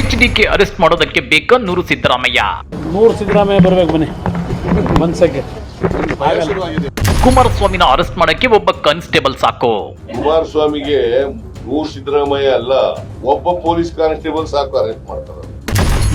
H DK arrest ಮಾಡೋದಕ್ಕೆ ಬೇಕಾ ನೂರು ಸಿದ್ದರಾಮಯ್ಯ? ನೂರು ಸಿದ್ದರಾಮಯ್ಯ ಬರ್ಬೇಕು ಬನ್ನಿ. ಮನ್ಸಕ್ಕೆ. ಕುಮಾರಸ್ವಾಮಿನ ಅರೆಸ್ಟ್ ಮಾಡಕ್ಕೆ ಒಬ್ಬ ಕಾನ್ಸ್ಟೇಬಲ್ ಸಾಕು. ಕುಮಾರಸ್ವಾಮಿಗೆ ನೂರು ಸಿದ್ದರಾಮಯ್ಯ ಅಲ್ಲ ಒಬ್ಬ ಪೊಲೀಸ್ ಕಾನ್ಸ್ಟೇಬಲ್ ಸಾಕು ಅರೆಸ್ಟ್ ಮಾಡ್ತಾರೆ.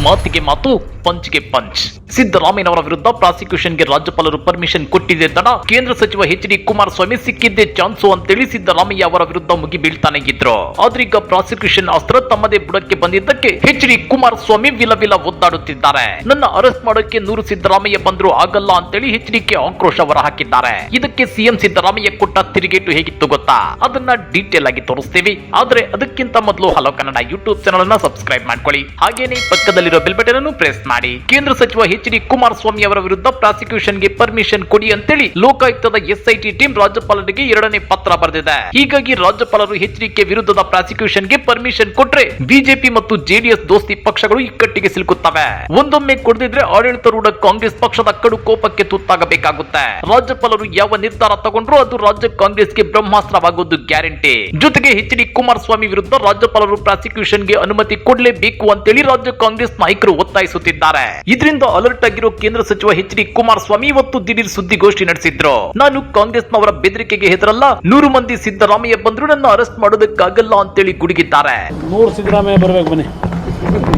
ಮಾತಿಗೆ ಮಾತು ಪಂಚ್ಗೆ ಪಂಚ್ ಸಿದ್ದರಾಮಯ್ಯನವರ ವಿರುದ್ಧ ಪ್ರಾಸಿಕ್ಯೂಷನ್ಗೆ ರಾಜ್ಯಪಾಲರು ಪರ್ಮಿಷನ್ ಕೊಟ್ಟಿದೆ ತಡ ಕೇಂದ್ರ ಸಚಿವ ಎಚ್ ಡಿ ಕುಮಾರಸ್ವಾಮಿ ಸಿಕ್ಕಿದ್ದೆ ಚಾನ್ಸು ಅಂತೇಳಿ ಸಿದ್ದರಾಮಯ್ಯ ಅವರ ವಿರುದ್ಧ ಮುಗಿ ಬೀಳ್ತಾನೆ ಇದ್ರು. ಆದ್ರೀಗ ಪ್ರಾಸಿಕ್ಯೂಷನ್ ಅಸ್ತ್ರ ತಮ್ಮದೇ ಬುಡಕ್ಕೆ ಬಂದಿದ್ದಕ್ಕೆ ಎಚ್ ಡಿ ಕುಮಾರಸ್ವಾಮಿ ವಿಲ ವಿಲ ಒದ್ದಾಡುತ್ತಿದ್ದಾರೆ. ನನ್ನ ಅರೆಸ್ಟ್ ಮಾಡೋಕೆ ನೂರು ಸಿದ್ದರಾಮಯ್ಯ ಬಂದ್ರು ಆಗಲ್ಲ ಅಂತೇಳಿ ಎಚ್ ಡಿಕೆ ಆಕ್ರೋಶ ಅವರ ಹಾಕಿದ್ದಾರೆ ಇದಕ್ಕೆ ಸಿಎಂ ಸಿದ್ದರಾಮಯ್ಯ ಕೊಟ್ಟ ತಿರುಗೇಟು ಹೇಗಿತ್ತು ಗೊತ್ತಾ? ಅದನ್ನ ಡೀಟೇಲ್ ಆಗಿ ತೋರಿಸ್ತೀವಿ. ಆದ್ರೆ ಅದಕ್ಕಿಂತ ಮೊದಲು ಹಲೋ ಕನ್ನಡ ಯೂಟ್ಯೂಬ್ ಚಾನಲ್ ಅನ್ನ ಸಬ್ಸ್ಕ್ರೈಬ್ ಮಾಡ್ಕೊಳ್ಳಿ. ಹಾಗೇನೆ ಪಕ್ಕದಲ್ಲಿರೋ ಬೆಲ್ ಬಟನ್ ಅನ್ನು ಪ್ರೆಸ್ ಮಾಡಿ. ಕೇಂದ್ರ ಸಚಿವ ಎಚ್ ಡಿ ಕುಮಾರಸ್ವಾಮಿ ಅವರ ವಿರುದ್ಧ ಪ್ರಾಸಿಕ್ಯೂಷನ್ಗೆ ಪರ್ಮಿಷನ್ ಕೊಡಿ ಅಂತೇಳಿ ಲೋಕಾಯುಕ್ತದ ಎಸ್ಐಟಿ ಟೀಮ್ ರಾಜ್ಯಪಾಲರಿಗೆ ಎರಡನೇ ಪತ್ರ ಬರೆದಿದೆ. ಹೀಗಾಗಿ ರಾಜ್ಯಪಾಲರು ಎಚ್ ಡಿಕೆ ವಿರುದ್ಧದ ಪ್ರಾಸಿಕ್ಯೂಷನ್ಗೆ ಪರ್ಮಿಷನ್ ಕೊಟ್ರೆ ಬಿಜೆಪಿ ಮತ್ತು ಜೆಡಿಎಸ್ ದೋಸ್ತಿ ಪಕ್ಷಗಳು ಇಕ್ಕಟ್ಟಿಗೆ ಸಿಲುಕುತ್ತವೆ. ಒಂದೊಮ್ಮೆ ಕೊಡದಿದ್ರೆ ಆಡಳಿತಾರೂಢ ಕಾಂಗ್ರೆಸ್ ಪಕ್ಷದ ಕಡು ಕೋಪಕ್ಕೆ ತುತ್ತಾಗಬೇಕಾಗುತ್ತೆ. ರಾಜ್ಯಪಾಲರು ಯಾವ ನಿರ್ಧಾರ ತಗೊಂಡ್ರು ಅದು ರಾಜ್ಯ ಕಾಂಗ್ರೆಸ್ಗೆ ಬ್ರಹ್ಮಾಸ್ತ್ರವಾಗುವುದು ಗ್ಯಾರಂಟಿ. ಜೊತೆಗೆ ಎಚ್ ಡಿ ಕುಮಾರಸ್ವಾಮಿ ವಿರುದ್ಧ ರಾಜ್ಯಪಾಲರು ಪ್ರಾಸಿಕ್ಯೂಷನ್ಗೆ ಅನುಮತಿ ಕೊಡಲೇಬೇಕು ಅಂತೇಳಿ ರಾಜ್ಯ ಕಾಂಗ್ರೆಸ್ ನಾಯಕರು ಒತ್ತಾಯಿಸುತ್ತಿದ್ದಾರೆ. ಇದರಿಂದ ಅಲರ್ಟ್ ಆಗಿರೋ ಕೇಂದ್ರ ಸಚಿವ ಎಚ್ ಡಿ ಕುಮಾರಸ್ವಾಮಿ ಇವತ್ತು ದಿಢೀರ್ ಸುದ್ದಿಗೋಷ್ಠಿ ನಡೆಸಿದ್ರು. ನಾನು ಕಾಂಗ್ರೆಸ್ ನವರ ಬೆದರಿಕೆಗೆ ಹೆದರಲ್ಲ, ನೂರು ಮಂದಿ ಸಿದ್ದರಾಮಯ್ಯ ಬಂದ್ರು ನನ್ನ ಅರೆಸ್ಟ್ ಮಾಡೋದಕ್ಕಾಗಲ್ಲ ಅಂತೇಳಿ ಗುಡುಗಿದ್ದಾರೆ. ನೂರು ಸಿದ್ದರಾಮಯ್ಯ ಬರ್ಬೇಕು ಬನ್ನಿ.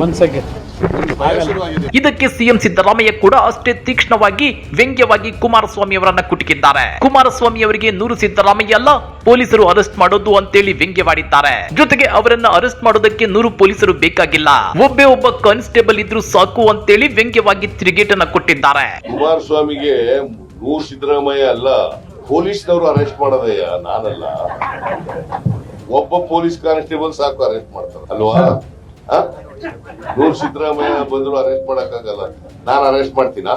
ಮನ್ಸಕ್ಕೆ. ಇದಕ್ಕೆ ಸಿಎಂ ಸಿದ್ದರಾಮಯ್ಯ ಕೂಡ ಅಷ್ಟೇ ತೀಕ್ಷ್ಣವಾಗಿ ವ್ಯಂಗ್ಯವಾಗಿ ಕುಮಾರಸ್ವಾಮಿ ಅವರನ್ನ ಕುಟುಕಿದ್ದಾರೆ. ಕುಮಾರಸ್ವಾಮಿ ಅವರಿಗೆ ನೂರು ಸಿದ್ದರಾಮಯ್ಯ ಅಲ್ಲ ಪೊಲೀಸರು ಅರೆಸ್ಟ್ ಮಾಡೋದು ಅಂತೇಳಿ ವ್ಯಂಗ್ಯವಾಡಿದ್ದಾರೆ. ಜೊತೆಗೆ ಅವರನ್ನ ಅರೆಸ್ಟ್ ಮಾಡೋದಕ್ಕೆ ನೂರು ಪೊಲೀಸರು ಬೇಕಾಗಿಲ್ಲ. ಒಬ್ಬೇ ಒಬ್ಬ ಕಾನ್ಸ್ಟೇಬಲ್ ಇದ್ರು ಸಾಕು ಅಂತೇಳಿ ವ್ಯಂಗ್ಯವಾಗಿ ತಿರುಗೇಟನ್ನ ಕೊಟ್ಟಿದ್ದಾರೆ. ಕುಮಾರಸ್ವಾಮಿಗೆ ನೂರು ಸಿದ್ದರಾಮಯ್ಯ ಅಲ್ಲ ಪೊಲೀಸ್ನವರು ಅರೆಸ್ಟ್ ಮಾಡೋದಯ್ಯ ನಾನಲ್ಲ. ಒಬ್ಬ ಪೊಲೀಸ್ ಕಾನ್ಸ್ಟೇಬಲ್ ಸಾಕು ಅರೆಸ್ಟ್ ಮಾಡ್ತಾರೆ ಅಲ್ವಾ? ಸಿದ್ದರಾಮಯ್ಯ ಬಂದ್ರು ಅರೆಸ್ಟ್ ಮಾಡಕ್ಕಾಗಲ್ಲ ನಾನು ಅರೆಸ್ಟ್ ಮಾಡ್ತೀನಾ?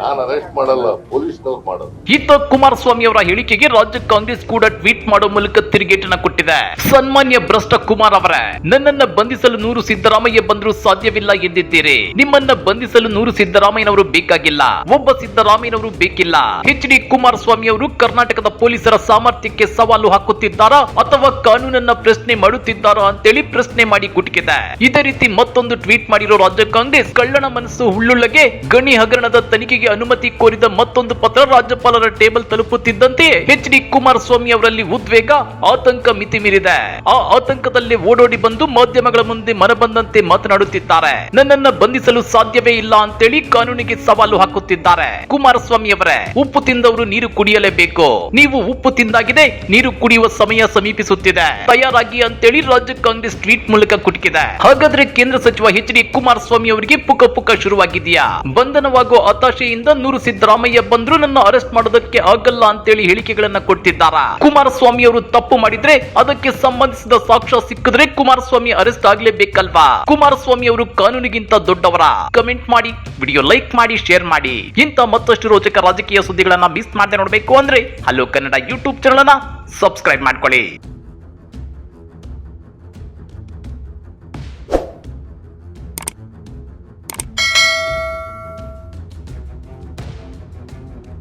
ನಾನ್ ಅರೆಸ್ಟ್ ಮಾಡಲ್ಲ, ಪೊಲೀಸ್ನವ್ರು ಮಾಡೋದು. ಕುಮಾರಸ್ವಾಮಿ ಅವರ ಹೇಳಿಕೆಗೆ ರಾಜ್ಯ ಕಾಂಗ್ರೆಸ್ ಕೂಡ ಟ್ವೀಟ್ ಮಾಡೋ ಮೂಲಕ ತಿರುಗೇಟನ್ನ ಕೊಟ್ಟಿದೆ. ಸನ್ಮಾನ್ಯ ಭ್ರಷ್ಟ ಕುಮಾರ್ ಅವರೇ, ನನ್ನನ್ನ ಬಂಧಿಸಲು ನೂರು ಸಿದ್ದರಾಮಯ್ಯ ಬಂದರೂ ಸಾಧ್ಯವಿಲ್ಲ ಎಂದಿದ್ದೀರಿ. ನಿಮ್ಮನ್ನ ಬಂಧಿಸಲು ನೂರು ಸಿದ್ದರಾಮಯ್ಯನವರು ಬೇಕಾಗಿಲ್ಲ. ಒಬ್ಬ ಸಿದ್ದರಾಮಯ್ಯನವರು ಬೇಕಿಲ್ಲ. ಎಚ್ ಡಿ ಕುಮಾರಸ್ವಾಮಿ ಅವರು ಕರ್ನಾಟಕದ ಪೊಲೀಸರ ಸಾಮರ್ಥ್ಯಕ್ಕೆ ಸವಾಲು ಹಾಕುತ್ತಿದ್ದಾರಾ ಅಥವಾ ಕಾನೂನನ್ನ ಪ್ರಶ್ನೆ ಮಾಡುತ್ತಿದ್ದಾರಾ ಅಂತೇಳಿ ಪ್ರಶ್ನೆ ಮಾಡಿ ಕುಟುಕಿದೆ. ಇದೇ ರೀತಿ ಮತ್ತೊಂದು ಟ್ವೀಟ್ ಮಾಡಿರೋ ರಾಜ್ಯ ಕಾಂಗ್ರೆಸ್, ಕಳ್ಳನ ಮನಸ್ಸು ಹುಳ್ಳುಳ್ಳಗೆ ಗಣಿ ಹಗರಣದ ತನಿಖೆಗೆ ಅನುಮತಿ ಕೋರಿದ ಮತ್ತೊಂದು ಪತ್ರ ರಾಜ್ಯಪಾಲರ ಟೇಬಲ್ ತಲುಪುತ್ತಿದ್ದಂತೆ ಎಚ್ ಡಿ ಕುಮಾರಸ್ವಾಮಿ ಅವರಲ್ಲಿ ಉದ್ವೇಗ, ಆತಂಕ ಮಿತಿ ಮೀರಿದೆ ಆ ಆತಂಕದಲ್ಲಿ ಓಡೋಡಿ ಬಂದು ಮಾಧ್ಯಮಗಳ ಮುಂದೆ ಮನಬಂದಂತೆ ಮಾತನಾಡುತ್ತಿದ್ದಾರೆ. ನನ್ನನ್ನ ಬಂಧಿಸಲು ಸಾಧ್ಯವೇ ಇಲ್ಲ ಅಂತೇಳಿ ಕಾನೂನಿಗೆ ಸವಾಲು ಹಾಕುತ್ತಿದ್ದಾರೆ. ಕುಮಾರಸ್ವಾಮಿ ಅವರೇ, ಉಪ್ಪು ತಿಂದವರು ನೀರು ಕುಡಿಯಲೇಬೇಕು. ನೀವು ಉಪ್ಪು ತಿಂದಾಗಿದೆ ನೀರು ಕುಡಿಯುವ ಸಮಯ ಸಮೀಪಿಸುತ್ತಿದೆ. ತಯಾರಾಗಿ ಅಂತೇಳಿ ರಾಜ್ಯ ಕಾಂಗ್ರೆಸ್ ಟ್ವೀಟ್ ಮೂಲಕ ಕುಟುಕಿದೆ. ಹಾಗಾದ್ರೆ ಕೇಂದ್ರ ಸಚಿವ ಎಚ್ ಡಿ ಕುಮಾರಸ್ವಾಮಿ ಅವರಿಗೆ ಪುಕ ಪುಕ ಶುರುವಾಗಿದೆಯಾ? ಬಂಧನವಾಗುವ ಹತಾಶೆಯಿಂದ ನೂರು ಸಿದ್ದರಾಮಯ್ಯ ಬಂದ್ರು ನನ್ನ ಅರೆಸ್ಟ್ ಮಾಡೋದಕ್ಕೆ ಆಗಲ್ಲ ಅಂತೇಳಿ ಹೇಳಿಕೆಗಳನ್ನ ಕೊಟ್ಟಿದ್ದಾರ ಕುಮಾರಸ್ವಾಮಿ ಅವರು ತಪ್ಪು ಮಾಡಿದ್ರೆ ಅದಕ್ಕೆ ಸಂಬಂಧಿಸಿದ ಸಾಕ್ಷ್ಯ ಸಿಕ್ಕಿದ್ರೆ ಕುಮಾರಸ್ವಾಮಿ ಅರೆಸ್ಟ್ ಆಗ್ಲೇಬೇಕಲ್ವಾ? ಕುಮಾರಸ್ವಾಮಿ ಅವರು ಕಾನೂನಿಗಿಂತ ದೊಡ್ಡವರ. ಕಮೆಂಟ್ ಮಾಡಿ, ವಿಡಿಯೋ ಲೈಕ್ ಮಾಡಿ, ಶೇರ್ ಮಾಡಿ. ಇಂತ ಮತ್ತಷ್ಟು ರೋಚಕ ರಾಜಕೀಯ ಸುದ್ದಿಗಳನ್ನ ಮಿಸ್ ಮಾಡದೆ ನೋಡಬೇಕು ಅಂದ್ರೆ ಹಲೋ ಕನ್ನಡ ಯೂಟ್ಯೂಬ್ ಚಾನಲ್ ಅನ್ನ ಸಬ್ಸ್ಕ್ರೈಬ್ ಮಾಡ್ಕೊಳ್ಳಿ.